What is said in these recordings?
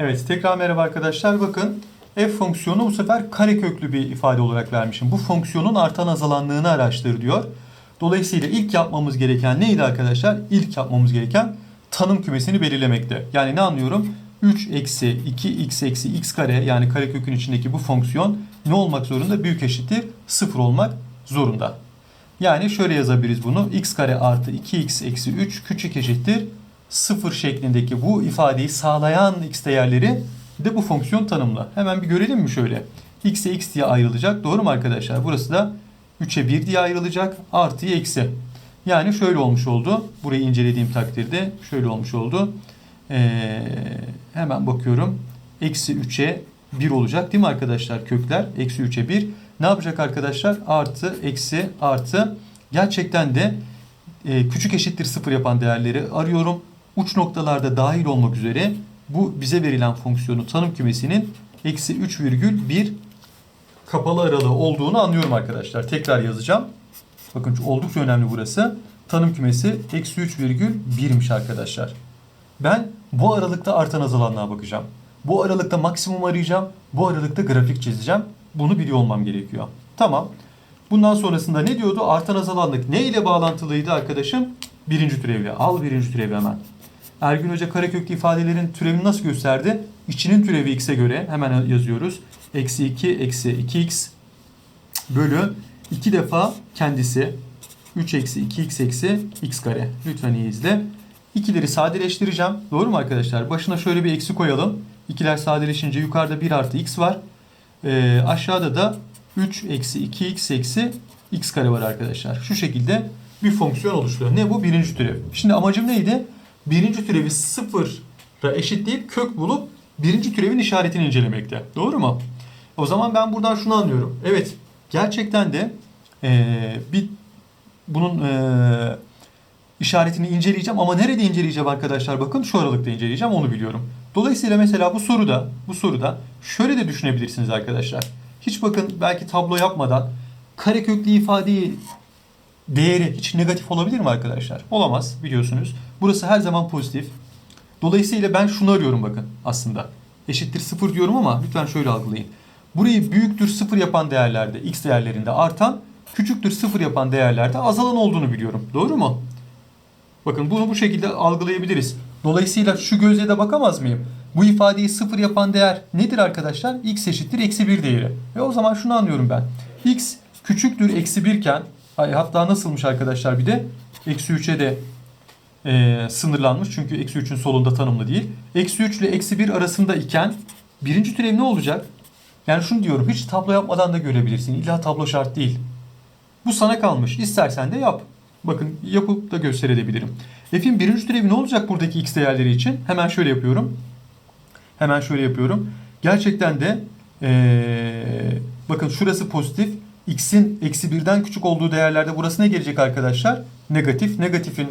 Evet tekrar merhaba arkadaşlar. Bakın f fonksiyonu bu sefer kareköklü bir ifade olarak vermişim. Bu fonksiyonun artan azalanlığını araştır diyor. Dolayısıyla ilk yapmamız gereken neydi arkadaşlar? İlk yapmamız gereken tanım kümesini belirlemekte. Yani ne anlıyorum? 3 eksi 2x eksi x kare yani karekökün içindeki bu fonksiyon ne olmak zorunda? Büyük eşittir 0 olmak zorunda. Yani şöyle yazabiliriz bunu. x kare artı 2x eksi 3 küçük eşittir 0 şeklindeki bu ifadeyi sağlayan x değerleri de bu fonksiyon tanımla. Hemen bir görelim mi şöyle? x'e x diye ayrılacak. Doğru mu arkadaşlar? Burası da 3'e 1 diye ayrılacak. Artıya eksi. Yani şöyle olmuş oldu. Burayı incelediğim takdirde şöyle olmuş oldu. Ee, hemen bakıyorum. Eksi 3'e 1 olacak değil mi arkadaşlar kökler? Eksi 3'e 1. Ne yapacak arkadaşlar? Artı, eksi, artı. Gerçekten de e, küçük eşittir 0 yapan değerleri arıyorum. Uç noktalarda dahil olmak üzere bu bize verilen fonksiyonun tanım kümesinin eksi 3,1 kapalı aralığı olduğunu anlıyorum arkadaşlar. Tekrar yazacağım. Bakın oldukça önemli burası. Tanım kümesi eksi 3,1'miş arkadaşlar. Ben bu aralıkta artan azalanlığa bakacağım. Bu aralıkta maksimum arayacağım. Bu aralıkta grafik çizeceğim. Bunu biliyor olmam gerekiyor. Tamam. Bundan sonrasında ne diyordu? Artan azalanlık ne ile bağlantılıydı arkadaşım? Birinci türevle. Al birinci türevi hemen. Ergün Hoca kareköklü ifadelerin türevini nasıl gösterdi? İçinin türevi x'e göre hemen yazıyoruz. Eksi 2 eksi 2x bölü 2 defa kendisi 3 eksi 2x eksi x kare. Lütfen iyi izle. İkileri sadeleştireceğim. Doğru mu arkadaşlar? Başına şöyle bir eksi koyalım. İkiler sadeleşince yukarıda 1 artı x var. Ee, aşağıda da 3 eksi 2x eksi x kare var arkadaşlar. Şu şekilde bir fonksiyon oluşturuyor. Ne bu? Birinci türev. Şimdi amacım neydi? Birinci türevi sıfıra eşitleyip kök bulup birinci türevin işaretini incelemekte. Doğru mu? O zaman ben buradan şunu anlıyorum. Evet gerçekten de ee, bir bunun ee, işaretini inceleyeceğim ama nerede inceleyeceğim arkadaşlar bakın şu aralıkta inceleyeceğim onu biliyorum. Dolayısıyla mesela bu soruda bu soruda şöyle de düşünebilirsiniz arkadaşlar. Hiç bakın belki tablo yapmadan kareköklü ifadeyi değeri hiç negatif olabilir mi arkadaşlar? Olamaz biliyorsunuz. Burası her zaman pozitif. Dolayısıyla ben şunu arıyorum bakın aslında. Eşittir sıfır diyorum ama lütfen şöyle algılayın. Burayı büyüktür sıfır yapan değerlerde x değerlerinde artan, küçüktür sıfır yapan değerlerde azalan olduğunu biliyorum. Doğru mu? Bakın bunu bu şekilde algılayabiliriz. Dolayısıyla şu gözle de bakamaz mıyım? Bu ifadeyi sıfır yapan değer nedir arkadaşlar? x eşittir eksi 1 değeri. Ve o zaman şunu anlıyorum ben. x küçüktür eksi 1 iken hatta nasılmış arkadaşlar bir de eksi 3'e de e, sınırlanmış. Çünkü eksi 3'ün solunda tanımlı değil. Eksi 3 ile eksi 1 arasında iken birinci türev ne olacak? Yani şunu diyorum hiç tablo yapmadan da görebilirsin. İlla tablo şart değil. Bu sana kalmış. İstersen de yap. Bakın yapıp da gösterebilirim. F'in birinci türevi ne olacak buradaki x değerleri için? Hemen şöyle yapıyorum. Hemen şöyle yapıyorum. Gerçekten de ee, bakın şurası pozitif. X'in eksi birden küçük olduğu değerlerde burası ne gelecek arkadaşlar? Negatif. Negatifin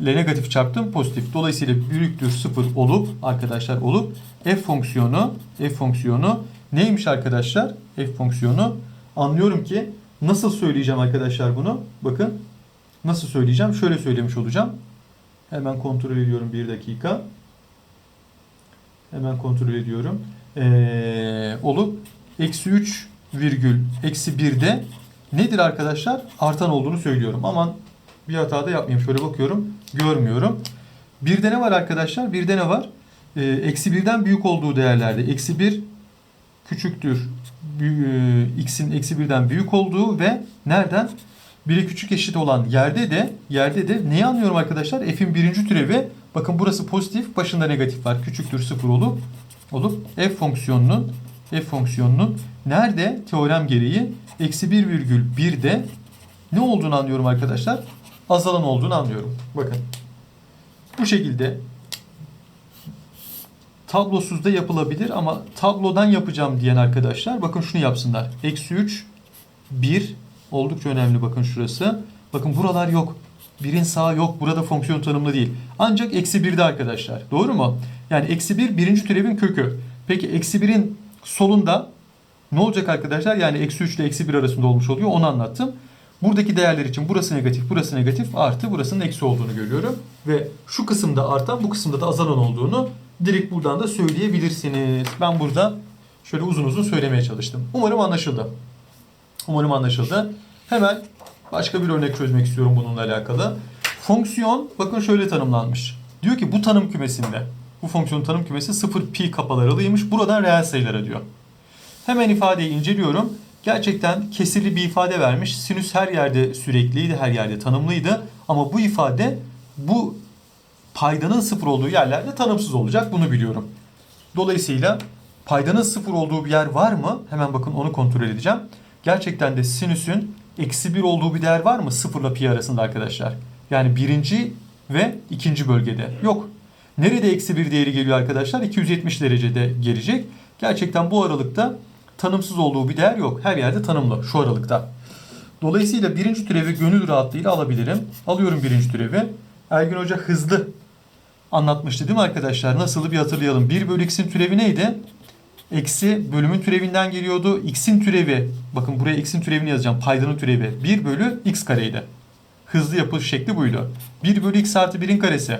ile negatif çarptım pozitif. Dolayısıyla büyüktür sıfır olup arkadaşlar olup f fonksiyonu f fonksiyonu neymiş arkadaşlar? f fonksiyonu anlıyorum ki nasıl söyleyeceğim arkadaşlar bunu? Bakın nasıl söyleyeceğim? Şöyle söylemiş olacağım. Hemen kontrol ediyorum bir dakika. Hemen kontrol ediyorum. Ee, olup eksi 3 virgül eksi 1'de nedir arkadaşlar? Artan olduğunu söylüyorum. Aman bir hata da yapmayayım. Şöyle bakıyorum. Görmüyorum. Birde ne var arkadaşlar? Birde ne var? Ee, eksi birden büyük olduğu değerlerde. Eksi 1 küçüktür. E, X'in eksi birden büyük olduğu ve nereden? 1'e küçük eşit olan yerde de yerde de neyi anlıyorum arkadaşlar? F'in birinci türevi bakın burası pozitif başında negatif var. Küçüktür sıfır olup olup f fonksiyonunun f fonksiyonunun nerede teorem gereği eksi 1,1'de ne olduğunu anlıyorum arkadaşlar. Azalan olduğunu anlıyorum. Bakın. Bu şekilde tablosuz da yapılabilir ama tablodan yapacağım diyen arkadaşlar bakın şunu yapsınlar. Eksi 3 1 oldukça önemli bakın şurası. Bakın buralar yok. Birin sağı yok. Burada fonksiyon tanımlı değil. Ancak eksi 1'de arkadaşlar. Doğru mu? Yani eksi 1 birinci türevin kökü. Peki eksi 1'in solunda ne olacak arkadaşlar? Yani eksi 3 ile eksi 1 arasında olmuş oluyor. Onu anlattım. Buradaki değerler için burası negatif, burası negatif, artı burasının eksi olduğunu görüyorum. Ve şu kısımda artan, bu kısımda da azalan olduğunu direkt buradan da söyleyebilirsiniz. Ben burada şöyle uzun uzun söylemeye çalıştım. Umarım anlaşıldı. Umarım anlaşıldı. Hemen başka bir örnek çözmek istiyorum bununla alakalı. Fonksiyon bakın şöyle tanımlanmış. Diyor ki bu tanım kümesinde bu fonksiyonun tanım kümesi 0 pi kapalı aralıymış. Buradan reel sayılara diyor. Hemen ifadeyi inceliyorum. Gerçekten kesirli bir ifade vermiş. Sinüs her yerde sürekliydi, her yerde tanımlıydı. Ama bu ifade bu paydanın sıfır olduğu yerlerde tanımsız olacak. Bunu biliyorum. Dolayısıyla paydanın sıfır olduğu bir yer var mı? Hemen bakın onu kontrol edeceğim. Gerçekten de sinüsün eksi bir olduğu bir değer var mı? Sıfırla pi arasında arkadaşlar. Yani birinci ve ikinci bölgede. Yok. Nerede eksi bir değeri geliyor arkadaşlar? 270 derecede gelecek. Gerçekten bu aralıkta tanımsız olduğu bir değer yok. Her yerde tanımlı şu aralıkta. Dolayısıyla birinci türevi gönül rahatlığıyla alabilirim. Alıyorum birinci türevi. Ergün Hoca hızlı anlatmıştı değil mi arkadaşlar? Nasıl bir hatırlayalım. 1 bölü x'in türevi neydi? Eksi bölümün türevinden geliyordu. X'in türevi, bakın buraya x'in türevini yazacağım. Paydanın türevi 1 bölü x kareydi. Hızlı yapılış şekli buydu. 1 bölü x artı 1'in karesi.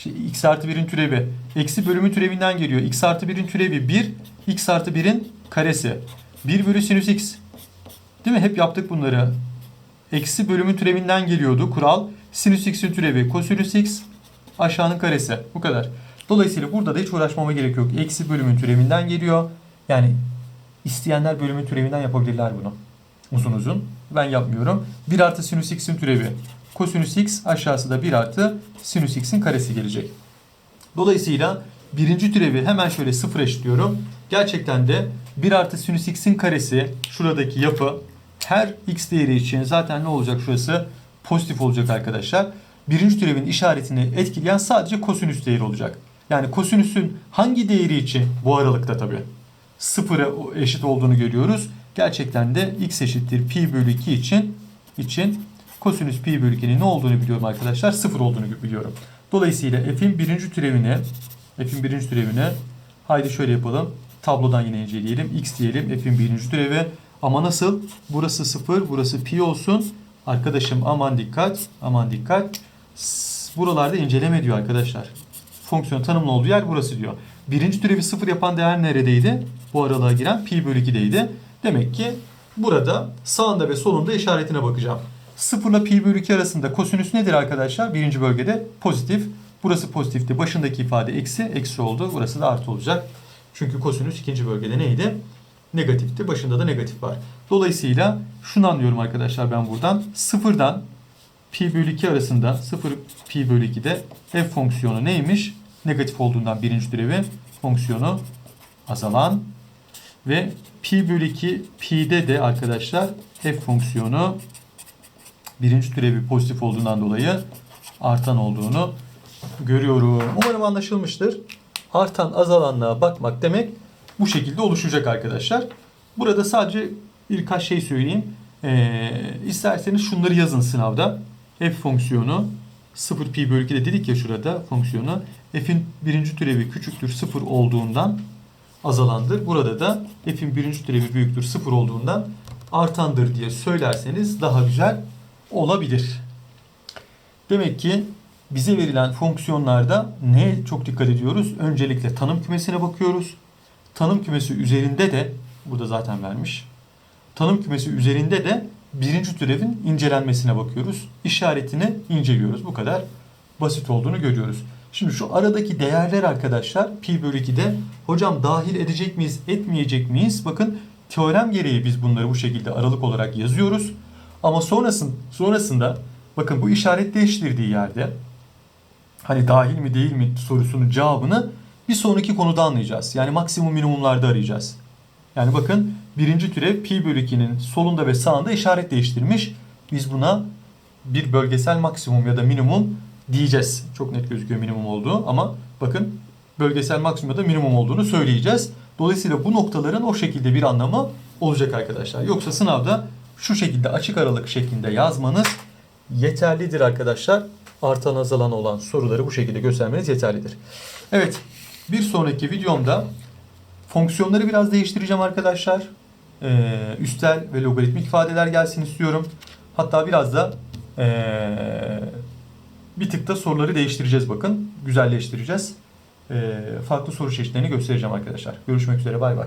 İşte x artı 1'in türevi. Eksi bölümün türevinden geliyor. x artı 1'in türevi 1. x artı 1'in karesi. 1 bölü sinüs x. Değil mi? Hep yaptık bunları. Eksi bölümün türevinden geliyordu kural. Sinüs x'in türevi kosinüs x aşağının karesi. Bu kadar. Dolayısıyla burada da hiç uğraşmama gerek yok. Eksi bölümün türevinden geliyor. Yani isteyenler bölümün türevinden yapabilirler bunu. Uzun uzun. Ben yapmıyorum. 1 artı sinüs x'in türevi. Kosinüs x aşağısı da 1 artı sinüs x'in karesi gelecek. Dolayısıyla birinci türevi hemen şöyle sıfır eşitliyorum. Gerçekten de 1 artı sinüs x'in karesi şuradaki yapı her x değeri için zaten ne olacak şurası? Pozitif olacak arkadaşlar. Birinci türevin işaretini etkileyen sadece kosinüs değeri olacak. Yani kosinüsün hangi değeri için bu aralıkta tabii sıfıra eşit olduğunu görüyoruz. Gerçekten de x eşittir pi bölü 2 için için kosinüs pi bölü 2'nin ne olduğunu biliyorum arkadaşlar. Sıfır olduğunu biliyorum. Dolayısıyla f'in birinci türevini f'in birinci türevini haydi şöyle yapalım. Tablodan yine inceleyelim. x diyelim f'in birinci türevi. Ama nasıl? Burası sıfır, burası pi olsun. Arkadaşım aman dikkat, aman dikkat. Buralarda inceleme diyor arkadaşlar. Fonksiyon tanımlı olduğu yer burası diyor. Birinci türevi sıfır yapan değer neredeydi? Bu aralığa giren pi bölü 2'deydi. Demek ki burada sağında ve solunda işaretine bakacağım. 0 ile pi bölü 2 arasında kosinüs nedir arkadaşlar? Birinci bölgede pozitif. Burası pozitifti. Başındaki ifade eksi. Eksi oldu. Burası da artı olacak. Çünkü kosinüs ikinci bölgede neydi? Negatifti. Başında da negatif var. Dolayısıyla şunu anlıyorum arkadaşlar ben buradan. Sıfırdan pi bölü 2 arasında 0 pi bölü 2'de f fonksiyonu neymiş? Negatif olduğundan birinci türevi fonksiyonu azalan ve pi bölü 2 pi'de de arkadaşlar f fonksiyonu birinci türevi pozitif olduğundan dolayı artan olduğunu görüyorum. Umarım anlaşılmıştır. Artan azalanlığa bakmak demek bu şekilde oluşacak arkadaşlar. Burada sadece birkaç şey söyleyeyim. Ee, isterseniz şunları yazın sınavda. F fonksiyonu 0 pi bölü 2'de dedik ya şurada fonksiyonu. F'in birinci türevi küçüktür 0 olduğundan azalandır. Burada da f'in birinci türevi büyüktür 0 olduğundan artandır diye söylerseniz daha güzel olabilir. Demek ki bize verilen fonksiyonlarda neye çok dikkat ediyoruz? Öncelikle tanım kümesine bakıyoruz. Tanım kümesi üzerinde de burada zaten vermiş. Tanım kümesi üzerinde de birinci türevin incelenmesine bakıyoruz. İşaretini inceliyoruz. Bu kadar basit olduğunu görüyoruz. Şimdi şu aradaki değerler arkadaşlar pi bölü 2'de hocam dahil edecek miyiz etmeyecek miyiz? Bakın teorem gereği biz bunları bu şekilde aralık olarak yazıyoruz. Ama sonrasın, sonrasında bakın bu işaret değiştirdiği yerde hani dahil mi değil mi sorusunun cevabını bir sonraki konuda anlayacağız. Yani maksimum minimumlarda arayacağız. Yani bakın birinci türev pi bölü 2'nin solunda ve sağında işaret değiştirmiş. Biz buna bir bölgesel maksimum ya da minimum diyeceğiz. Çok net gözüküyor minimum olduğu ama bakın bölgesel maksimum ya da minimum olduğunu söyleyeceğiz. Dolayısıyla bu noktaların o şekilde bir anlamı olacak arkadaşlar. Yoksa sınavda şu şekilde açık aralık şeklinde yazmanız yeterlidir arkadaşlar. Artan azalan olan soruları bu şekilde göstermeniz yeterlidir. Evet bir sonraki videomda fonksiyonları biraz değiştireceğim arkadaşlar. Ee, üstel ve logaritmik ifadeler gelsin istiyorum. Hatta biraz da ee, bir tık da soruları değiştireceğiz bakın. Güzelleştireceğiz. e, farklı soru çeşitlerini göstereceğim arkadaşlar. Görüşmek üzere bay bay.